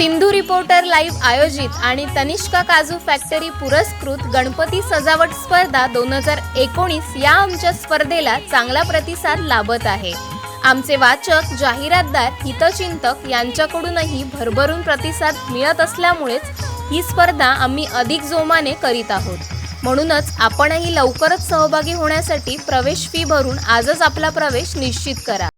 Sindhu reporter live आयोजित आणि तनिष्का काजू फॅक्टरी पुरस्कृत गणपती सजावट स्पर्धा दोन हजार एकोणीस या आमच्या स्पर्धेला चांगला प्रतिसाद लाभत आहे. आमचे वाचक जाहिरातदार हितचिंतक यांच्याकडूनही भरभरून प्रतिसाद मिळत असल्यामुळेच ही स्पर्धा आम्ही अधिक जोमाने करीत आहोत. म्हणूनच आपणही लवकरच सहभागी होण्यासाठी प्रवेश फी भरून आजच आपला प्रवेश निश्चित करा.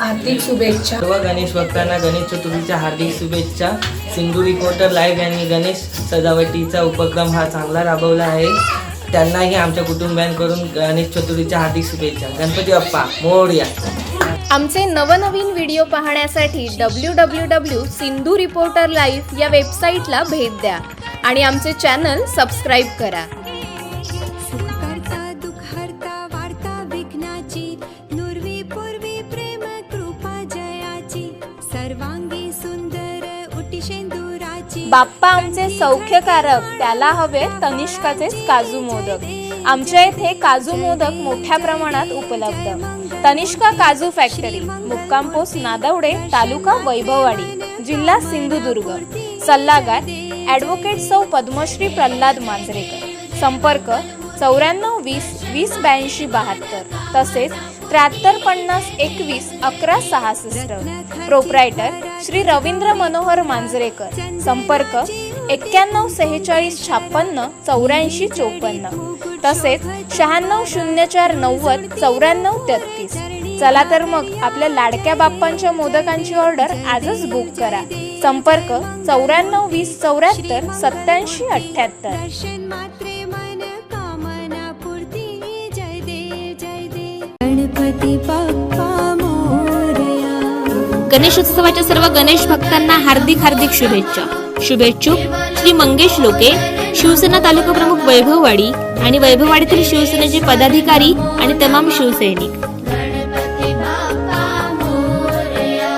हार्दिक शुभेच्छा. सर्व गणेश भक्तांना गणेश चतुर्थीच्या हार्दिक शुभेच्छा. सिंधू रिपोर्टर लाईव्ह यांनी गणेश सजावटीचा उपक्रम हा चांगला राबवला आहे. त्यांनाही आमच्या कुटुंबियांकडून गणेश चतुर्थीच्या हार्दिक शुभेच्छा. गणपती बाप्पा मोरया आमचे नवनवीन व्हिडिओ पाहण्यासाठी W W W Sindhu reporter live या वेबसाईटला भेट द्या. आणि आमचे चॅनल सबस्क्राईब करा. बाप्पा आमचे सौख्यकारक त्याला हवे तनिष्काचे काजू मोदक. आमच्या इथे काजू मोदक मोठ्या प्रमाणात उपलब्ध. तनिष्का काजू फॅक्टरी मुक्काम पोस्ट नादवडे तालुका वैभववाडी जिल्हा सिंधुदुर्ग. सल्लागार ॲडव्होकेट सौ पद्मश्री प्रल्हाद मांजरेकर. संपर्क चौऱ्याण्णव वीस वीस ब्याऐंशी बहात्तर. तसेच त्र्याहत्तर पन्नास एकवीस अकरा सहासष्ट प्रोप्रायटर श्री रवींद्र मनोहर मांजरेकर. संपर्क एक्क्याण्णव सेहेचाळीस छापन्न चौऱ्याऐंशी चोपन्न. तसेच शहाण्णव शून्य चार नव्वद चौऱ्याण्णव तेहतीस. चला तर मग आपल्या लाडक्या बाप्पांच्या मोदकांची ऑर्डर आजच बुक करा. संपर्क चौऱ्याण्णव वीस चौऱ्याहत्तर सत्याऐंशी अठ्ठ्याहत्तर. गणेशोत्सवाच्या सर्व गणेश भक्तांना हार्दिक हार्दिक शुभेच्छा. शुभेच्छुक श्री मंगेश लोके शिवसेना तालुका प्रमुख वैभववाडी आणि वैभववाडीतील शिवसेनेचे पदाधिकारी आणि तमाम शिवसैनिक.